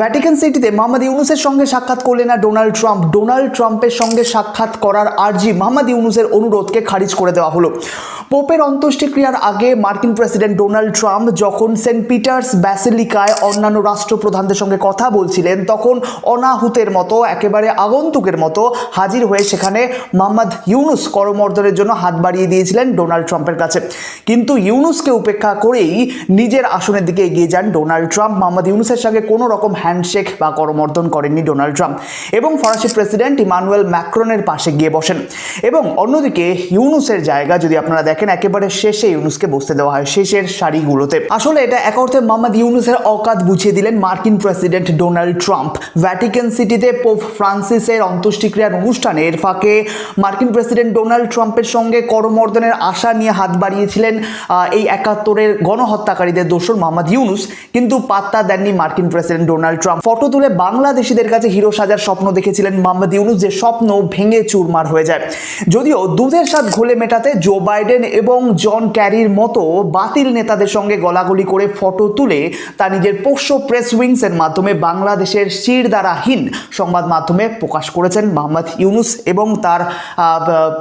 Vatican সিটিতে মোহাম্মদ ইউনুসের সঙ্গে সাক্ষাৎ করলেন না ডোনাল্ড ট্রাম্প ডোনাল্ড ট্রাম্পের সঙ্গে সাক্ষাৎ করার আর্জি মোহাম্মদ ইউনুসের অনুরোধকে খারিজ করে দেওয়া হলো। পোপের অন্ত্যেষ্টিক্রিয়ার আগে মার্কিন প্রেসিডেন্ট ডোনাল্ড ট্রাম্প যখন সেন্ট পিটার্স ব্যাসিলিকায় অন্যান্য রাষ্ট্রপ্রধানদের সঙ্গে কথা বলছিলেন, তখন অনাহুতের মতো, একেবারে আগন্তুকের মতো হাজির হয়ে সেখানে মোহাম্মদ ইউনুস করমর্দনের জন্য হাত বাড়িয়ে দিয়েছিলেন ডোনাল্ড ট্রাম্পের কাছে। কিন্তু ইউনুসকে উপেক্ষা করেই নিজের আসনের দিকে এগিয়ে যান ডোনাল্ড ট্রাম্প মোহাম্মদ ইউনুসের সঙ্গে কোনো রকম হ্যান্ডশেক বা করমর্দন করেননি ডোনাল্ড ট্রাম্প এবং ফরাসি প্রেসিডেন্ট ইমানুয়েল ম্যাক্রনের পাশে গিয়ে বসেন। এবং অন্যদিকে ইউনুসের জায়গা যদি আপনারা দেখেন, একেবারে শেষে ইউনুসকে বসতে দেওয়া হয় শেষের সারিগুলোতে। আসলে এটা এক অর্থে মোহাম্মদ ইউনুসের অকাত বুঝিয়ে দিলেন মার্কিন প্রেসিডেন্ট ডোনাল্ড ট্রাম্প। ভ্যাটিকান সিটিতে পোপ ফ্রান্সিসের অন্ত্যেষ্টিক্রিয়ার অনুষ্ঠানের ফাঁকে মার্কিন প্রেসিডেন্ট ডোনাল্ড ট্রাম্পের সঙ্গে করমর্দনের আশা নিয়ে হাত বাড়িয়েছিলেন এই একাত্তরের গণহত্যাকারীদের দোষর মোহাম্মদ ইউনুস। কিন্তু পাত্তা দেননি মার্কিন প্রেসিডেন্ট ডোনাল্ড ট্রাম্প। ফটো তুলে বাংলাদেশিদের কাছে হিরো সাজার স্বপ্ন দেখেছিলেন মোহাম্মদ ইউনুস, যে স্বপ্ন ভেঙে চুরমার হয়ে যায়। যদিও দুধের স্বাদ ঘোলে মেটাতে জো বাইডেন এবং জন ক্যারির মতো বাতিল নেতাদের সঙ্গে গলাগলি করে ফটো তুলে তা নিজের পোষ্য প্রেস উইংসের মাধ্যমে বাংলাদেশের শিরদারাহীন সংবাদ মাধ্যমে প্রকাশ করেছেন মোহাম্মদ ইউনুস এবং তার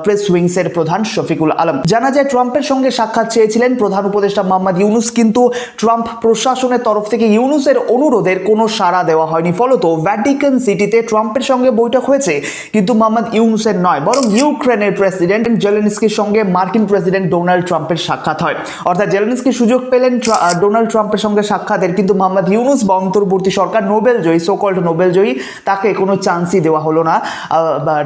প্রেস উইংসের প্রধান শফিকুল আলম। জানা যায়, ট্রাম্পের সঙ্গে সাক্ষাৎ চেয়েছিলেন প্রধান উপদেষ্টা মোহাম্মদ ইউনুস, কিন্তু ট্রাম্প প্রশাসনের তরফ থেকে ইউনুসের অনুরোধের কোনো সাড়া দেওয়া হয়নি। ফলত ভ্যাটিকান সিটিতে ট্রাম্পের সঙ্গে বৈঠক হয়েছে কিন্তু মোহাম্মদ ইউনুসের নয়, বরং ইউক্রেনের প্রেসিডেন্ট জেলেনস্কির সঙ্গে মার্কিন প্রেসিডেন্ট ডোনাল্ড ট্রাম্পের সাক্ষাৎ হয়। অর্থাৎ জেলেনস্কি সুযোগ পেলেন ডোনাল্ড ট্রাম্পের সঙ্গে সাক্ষাতের কিন্তু মোহাম্মদ ইউনুস বা অন্তর্বর্তী সরকার নোবেল জয়ী সোকল্ড নোবেল জয়ী, তাকে কোনো চান্সই দেওয়া হলো না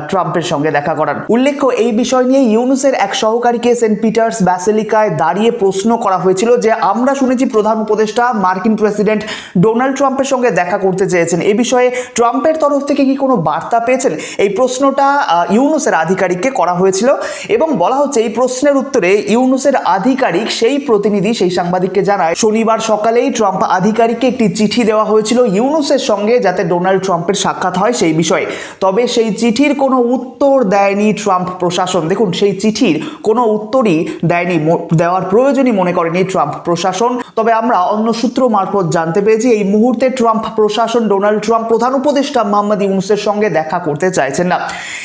ট্রাম্পের সঙ্গে দেখা করার। উল্লেখ্য, এই বিষয় নিয়ে ইউনুসের এক সহকারীকে সেন্ট পিটার্স ব্যাসেলিকায় দাঁড়িয়ে প্রশ্ন করা হয়েছিল যে, আমরা শুনেছি প্রধান উপদেষ্টা মার্কিন প্রেসিডেন্ট ডোনাল্ড ট্রাম্পের সঙ্গে দেখা করতে চেয়েছেন। এ বিষয়ে ট্রাম্পের তরফ থেকে কি কোনো বার্তা পেয়েছেন? এই প্রশ্নটা ইউনুসের আধিকারিককে করা হয়েছিল এবং বলা হচ্ছে এই প্রশ্নের উত্তরে ইউনুসের আধিকারিক সেই প্রতিনিধি, সেই সাংবাদিককে জানায়, শনিবার সকালেই ট্রাম্প আধিকারিককে একটি চিঠি দেওয়া হয়েছিল ইউনুসের সঙ্গে যাতে ডোনাল্ড ট্রাম্পের সাক্ষাৎ হয় সেই বিষয়ে। তবে সেই চিঠির কোনো উত্তর দেয়নি ট্রাম্প প্রশাসন। দেখুন, সেই চিঠির কোনো উত্তরই দেয়নি দেওয়ার প্রয়োজনই মনে করেনি ট্রাম্প প্রশাসন। তবে আমরা অন্য সূত্র মারফত জানতে পেরেছি, এই মুহূর্তে ট্রাম্প প্রশাসন ডোনাল্ড ট্রাম্প, প্রধান উপদেষ্টা মোহাম্মদ ইউনুসের সঙ্গে দেখা করতে চাইছেন না।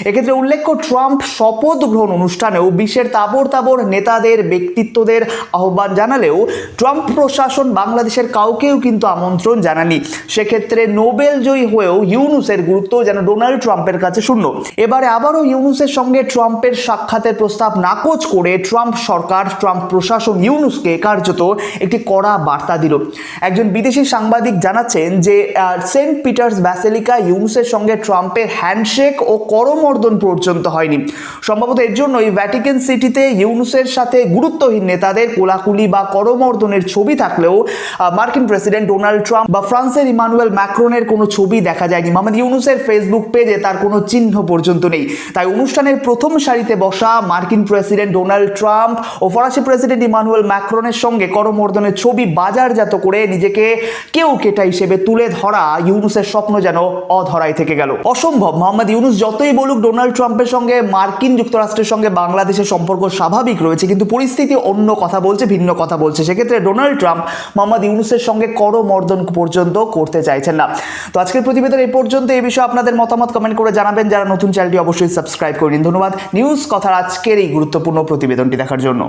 এক্ষেত্রে উল্লেখ্য, ট্রাম্প শপথ গ্রহণ অনুষ্ঠানেও বিশ্বের তাবর তাবর নেতাদের, ব্যক্তিত্বদের আহ্বান জানালেও ট্রাম্প প্রশাসন বাংলাদেশের কাউকেও কিন্তু আমন্ত্রণ জানানি সেক্ষেত্রে নোবেল জয়ী হয়েও ইউনুসের গুরুত্ব যেন ডোনাল্ড ট্রাম্পের কাছে শূন্য। এবারে আবারও ইউনুসের সঙ্গে ট্রাম্পের সাক্ষাতের প্রস্তাব নাকচ করে ট্রাম্প সরকার, ট্রাম্প প্রশাসন ইউনুসকে কার্যত একটি কড়া বার্তা দিল। একজন বিদেশি সাংবাদিক জানাচ্ছেন যে আহ, সেন্ট পিটার্স ব্যাসেলিকা ইউনুসের সঙ্গে ট্রাম্পের হ্যান্ডশেক ও করমর্দন পর্যন্ত হয়নি। সম্ভবত এর জন্যই ভ্যাটিকান সিটিতে ইউনুসের সাথে গুরুত্বহীন নেতাদের কোলাকুলি বা করমর্দনের ছবি থাকলেও মার্কিন প্রেসিডেন্ট ডোনাল্ড ট্রাম্প বা ফ্রান্সের ইমানুয়েল ম্যাক্রোনের কোনো ছবি দেখা যায়নি। মোহাম্মদ ইউনুসের ফেসবুক পেজে তার কোনো চিহ্ন পর্যন্ত নেই। তাই অনুষ্ঠানের প্রথম সারিতে বসা মার্কিন প্রেসিডেন্ট ডোনাল্ড ট্রাম্প ও ফরাসি প্রেসিডেন্ট ইমানুয়েল ম্যাক্রনের সঙ্গে করমর্দনের ছবি বাজারজাত করে নিজেকে কেউ কেটা হিসেবে তুলে ধরা ইউনুসের স্বপ্ন যেন অধরাই থেকে গেল। অসম্ভব। মোহাম্মদ ইউনুস যতই বলুক, ডোনাল্ড ট্রাম্পের সঙ্গে, মার্কিন যুক্তরাষ্ট্রের সঙ্গে বাংলাদেশের সম্পর্ক স্বাভাবিক রয়েছে, কিন্তু পরিস্থিতি অন্য কথা বলছে, ভিন্ন কথা বলছে। সেক্ষেত্রে ডোনাল্ড ট্রাম্প মোহাম্মদ ইউনুসের সঙ্গে করমর্দন পর্যন্ত করতে চাইছেন না। তো আজকের প্রতিবেদন এই পর্যন্ত। এই বিষয়ে আপনাদের মতামত কমেন্ট করে জানাবেন। যারা নতুন চ্যানেলটি অবশ্যই সাবস্ক্রাইব করে নিন। ধন্যবাদ। নিউজ কথার আজকের এই গুরুত্বপূর্ণ প্রতিবেদনটি দেখার জন্য।